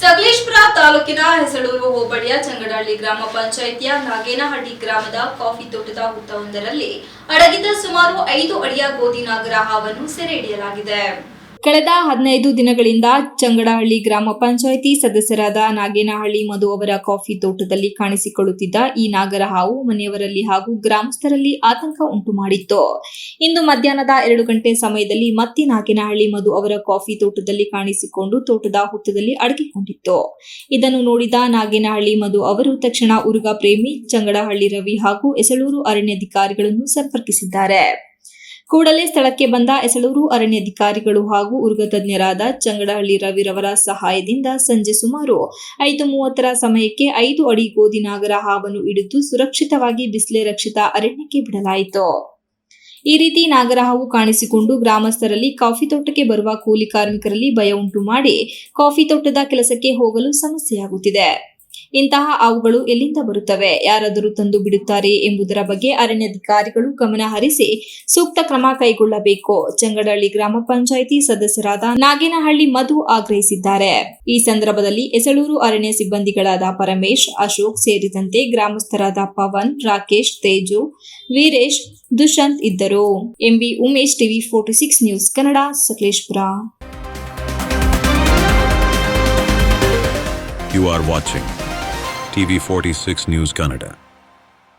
ಸಕಲೇಶ್ಪುರ ತಾಲೂಕಿನ ಹೆಸಳೂರು ಹೋಬಳಿಯ ಚಂಗಡಹಳ್ಳಿ ಗ್ರಾಮ ಪಂಚಾಯಿತಿಯ ನಾಗೇನಹಳ್ಳಿ ಗ್ರಾಮದ ಕಾಫಿ ತೋಟದ ಹುತ್ತವೊಂದರಲ್ಲಿ ಅಡಗಿದ ಸುಮಾರು ಐದು ಅಡಿಯ ಗೋಧಿ ನಾಗರ ಹಾವನ್ನು ಸೆರೆ ಕಳೆದ ಹದಿನೈದು ದಿನಗಳಿಂದ ಚಂಗಡಹಳ್ಳಿ ಗ್ರಾಮ ಪಂಚಾಯಿತಿ ಸದಸ್ಯರಾದ ನಾಗೇನಹಳ್ಳಿ ಮಧು ಅವರ ಕಾಫಿ ತೋಟದಲ್ಲಿ ಕಾಣಿಸಿಕೊಳ್ಳುತ್ತಿದ್ದ ಈ ನಾಗರ ಹಾವು ಮನೆಯವರಲ್ಲಿ ಹಾಗೂ ಗ್ರಾಮಸ್ಥರಲ್ಲಿ ಆತಂಕ ಉಂಟು ಮಾಡಿತ್ತು. ಇಂದು ಮಧ್ಯಾಹ್ನದ ಎರಡು ಗಂಟೆ ಸಮಯದಲ್ಲಿ ಮತ್ತೆ ನಾಗೇನಹಳ್ಳಿ ಮಧು ಅವರ ಕಾಫಿ ತೋಟದಲ್ಲಿ ಕಾಣಿಸಿಕೊಂಡು ತೋಟದ ಹುತ್ತದಲ್ಲಿ ಅಡಗಿಕೊಂಡಿತ್ತು. ಇದನ್ನು ನೋಡಿದ ನಾಗೇನಹಳ್ಳಿ ಮಧು ಅವರು ತಕ್ಷಣ ಉರುಗ ಪ್ರೇಮಿ, ಚಂಗಡಹಳ್ಳಿ ರವಿ ಹಾಗೂ ಎಸಳೂರು ಅರಣ್ಯಾಧಿಕಾರಿಗಳನ್ನು ಸಂಪರ್ಕಿಸಿದ್ದಾರೆ. ಕೂಡಲೇ ಸ್ಥಳಕ್ಕೆ ಬಂದ ಎಸಳೂರು ಅರಣ್ಯಾಧಿಕಾರಿಗಳು ಹಾಗೂ ಉರ್ಗತಜ್ಞರಾದ ಚಂಗಡಹಳ್ಳಿ ರವಿರವರ ಸಹಾಯದಿಂದ ಸಂಜೆ ಸುಮಾರು ಐದು ಮೂವತ್ತರ ಸಮಯಕ್ಕೆ ಐದು ಅಡಿ ಗೋಧಿ ನಾಗರ ಹಾವನ್ನು ಹಿಡಿದು ಸುರಕ್ಷಿತವಾಗಿ ಬಿಸಿಲೆ ರಕ್ಷಿತ ಅರಣ್ಯಕ್ಕೆ ಬಿಡಲಾಯಿತು. ಈ ರೀತಿ ನಾಗರಹಾವು ಕಾಣಿಸಿಕೊಂಡು ಗ್ರಾಮಸ್ಥರಲ್ಲಿ ಕಾಫಿ ತೋಟಕ್ಕೆ ಬರುವ ಕೂಲಿ ಕಾರ್ಮಿಕರಲ್ಲಿ ಭಯ ಉಂಟು ಮಾಡಿ ಕಾಫಿ ತೋಟದ ಕೆಲಸಕ್ಕೆ ಹೋಗಲು ಸಮಸ್ಯೆಯಾಗುತ್ತಿದೆ. ಇಂತಹ ಅವುಗಳು ಎಲ್ಲಿಂದ ಬರುತ್ತವೆ? ಯಾರಾದರೂ ತಂದು ಬಿಡುತ್ತಾರೆ ಎಂಬುದರ ಬಗ್ಗೆ ಅರಣ್ಯಾಧಿಕಾರಿಗಳು ಗಮನ ಹರಿಸಿ ಸೂಕ್ತ ಕ್ರಮ ಕೈಗೊಳ್ಳಬೇಕು. ಚಂಗಡಹಳ್ಳಿ ಗ್ರಾಮ ಪಂಚಾಯಿತಿ ಸದಸ್ಯರಾದ ನಾಗೇನಹಳ್ಳಿ ಮಧು ಆಗ್ರಹಿಸಿದ್ದಾರೆ. ಈ ಸಂದರ್ಭದಲ್ಲಿ ಎಸಳೂರು ಅರಣ್ಯ ಸಿಬ್ಬಂದಿಗಳಾದ ಪರಮೇಶ್, ಅಶೋಕ್ ಸೇರಿದಂತೆ ಗ್ರಾಮಸ್ಥರಾದ ಪವನ್, ರಾಕೇಶ್, ತೇಜು, ವೀರೇಶ್, ದುಷ್ಯಂತ್ ಇದ್ದರು. MB Umesh, TV forty six news Kannada, Sakleshpur. You are watching TV 46 News Canada.